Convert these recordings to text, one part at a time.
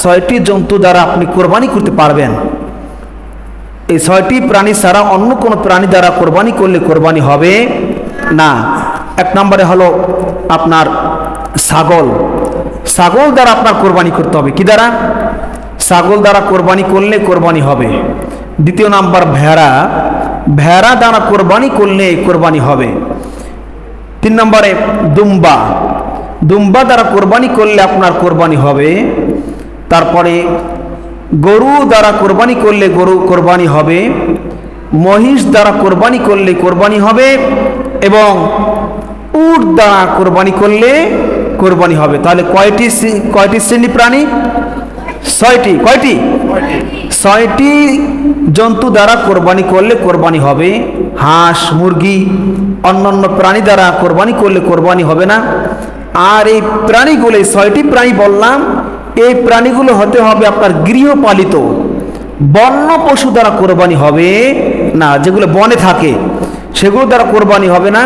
ছয়টি জন্তু দ্বারা আপনি কোরবানি করতে পারবেন। এই ছয়টি প্রাণী ছাড়া অন্য কোনো প্রাণী দ্বারা কোরবানি করলে কোরবানি হবে না। এক নম্বরে হলো আপনার ছাগল। ছাগল দ্বারা আপনার কোরবানি করতে হবে। কি দ্বারা? ছাগল দ্বারা কোরবানি করলে কোরবানি হবে। দ্বিতীয় নাম্বার ভেড়া। ভেড়া দ্বারা কোরবানি করলে কোরবানি হবে। তিন নম্বরে দুম্বা। দুম্বা দ্বারা কোরবানি করলে আপনার কোরবানি হবে। তারপরে গরু দ্বারা কোরবানি করলে গরু কোরবানি হবে, মহিষ দ্বারা কোরবানি করলে কোরবানি হবে এবং উট দ্বারা কোরবানি করলে কোরবানি হবে। তাহলে কয়টি কয়টি শ্রেণি প্রাণী? ছয়টি। কয়টি? ছয়টি জন্তু দ্বারা কোরবানি করলে কোরবানি হবে। হাঁস, মুরগি, অন্যান্য প্রাণী দ্বারা কোরবানি করলে কোরবানি হবে না। আর এই প্রাণীগুলো ছয়টি প্রাণী বললাম এই প্রাণীগুলো হতে হবে আপনার গৃহপালিত। বন্য পশু দ্বারা কোরবানি হবে না, যেগুলো বনে থাকে, সেগুলো দ্বারা কোরবানি হবে না।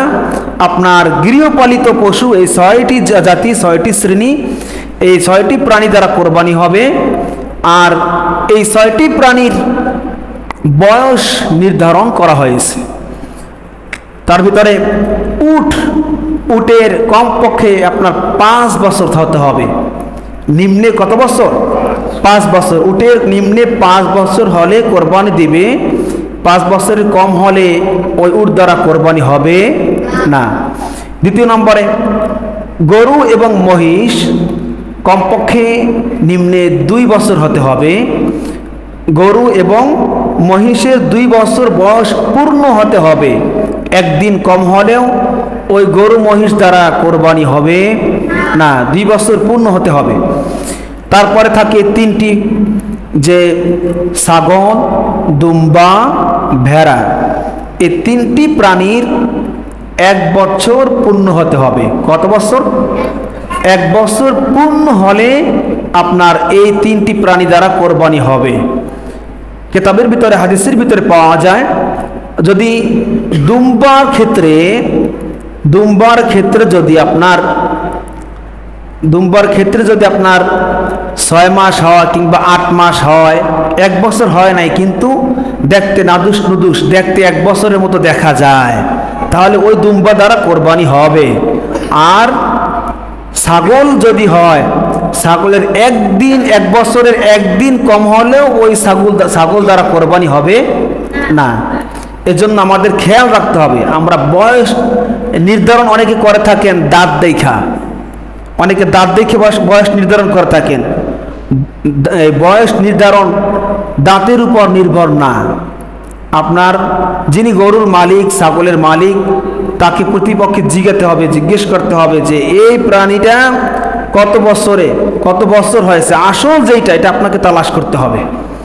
আপনার গৃহপালিত পশু, এই ছয়টি জাতি, ছয়টি শ্রেণি, এই ছয়টি প্রাণী দ্বারা কোরবানি হবে। আর এই ছয়টি প্রাণীর বয়স নির্ধারণ করা হয়েছে। তার ভিতরে উট, উটের কমপক্ষে আপনার পাঁচ বছর হতে হবে। নিম্নে কত বছর? পাঁচ বছর। উটের নিম্নে পাঁচ বছর হলে কোরবানি দিবে। পাঁচ বছরের কম হলে ওই উট দ্বারা কোরবানি হবে না। দ্বিতীয় নম্বরে, গরু এবং মহিষ কমপক্ষে নিম্নে দুই বছর হতে হবে। গরু এবং মহিষের দুই বছর বয়স পূর্ণ হতে হবে। একদিন কম হলেও ওই গরু মহিষ দ্বারা কোরবানি হবে। না, দুই বছর পূর্ণ হতে হবে। তারপরে থাকে তিনটি, যে ছাগল দুম্বা, ভেড়া। এই তিনটি প্রাণীর এক বছর পূর্ণ হতে হবে। কত বছর? এক বছর পূর্ণ হলে আপনার এই তিনটি প্রাণী দ্বারা কোরবানি হবে। কেতাবের ভিতরে, হাদিসের ভিতরে পাওয়া যায়, যদি দুম্বার ক্ষেত্রে দুম্বার ক্ষেত্রে যদি আপনার দুম্বার ক্ষেত্রে যদি আপনার ছয় মাস হয় কিংবা আট মাস হয়, এক বছর হয় নাই, কিন্তু দেখতে নাদুস নুদুস, দেখতে এক বছরের মতো দেখা যায়, তাহলে ওই দুম্বা দ্বারা কোরবানি হবে। আর ছাগল যদি হয়, ছাগলের একদিন, এক বছরের একদিন কম হলেও ওই ছাগল ছাগল দ্বারা কোরবানি হবে না। এজন্য আমাদের খেয়াল রাখতে হবে। আমরা বয়স নির্ধারণ অনেকে করে থাকেন দাঁত দেখা। অনেকে দাঁত দেখে বয়স নির্ধারণ করে থাকেন। বয়স নির্ধারণ দাঁতের উপর নির্ভর না। আপনার যিনি গরুর মালিক, ছাগলের মালিক, তাকে প্রতিপক্ষে জিজ্ঞাতে হবে, জিজ্ঞেস করতে হবে যে, এই প্রাণীটা কত বছরে, কত বছর হয়েছে? আসল যেইটা, এটা আপনাকে তালাশ করতে হবে।